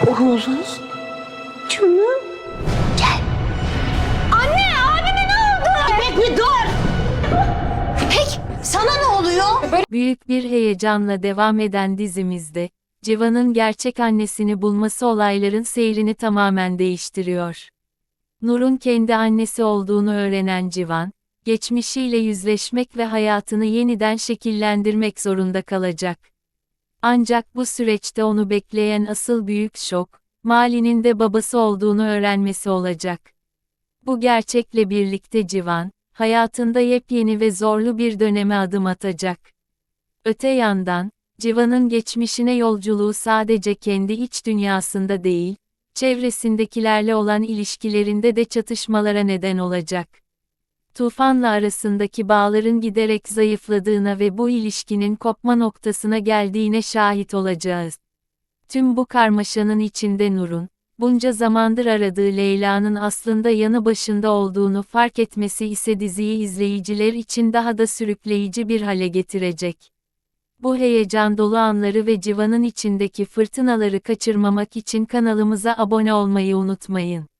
Oğuz. Canım. Gel. Anne abime ne oldu? İpek bir dur. İpek sana ne oluyor? Büyük bir heyecanla devam eden dizimizde, Civan'ın gerçek annesini bulması olayların seyrini tamamen değiştiriyor. Nur'un kendi annesi olduğunu öğrenen Civan, geçmişiyle yüzleşmek ve hayatını yeniden şekillendirmek zorunda kalacak. Ancak bu süreçte onu bekleyen asıl büyük şok, Mali'nin de babası olduğunu öğrenmesi olacak. Bu gerçekle birlikte Civan, hayatında yepyeni ve zorlu bir döneme adım atacak. Öte yandan, Civan'ın geçmişine yolculuğu sadece kendi iç dünyasında değil, çevresindekilerle olan ilişkilerinde de çatışmalara neden olacak. Tufan'la arasındaki bağların giderek zayıfladığına ve bu ilişkinin kopma noktasına geldiğine şahit olacağız. Tüm bu karmaşanın içinde Nur'un, bunca zamandır aradığı Leyla'nın aslında yanı başında olduğunu fark etmesi ise diziyi izleyiciler için daha da sürükleyici bir hale getirecek. Bu heyecan dolu anları ve civanın içindeki fırtınaları kaçırmamak için kanalımıza abone olmayı unutmayın.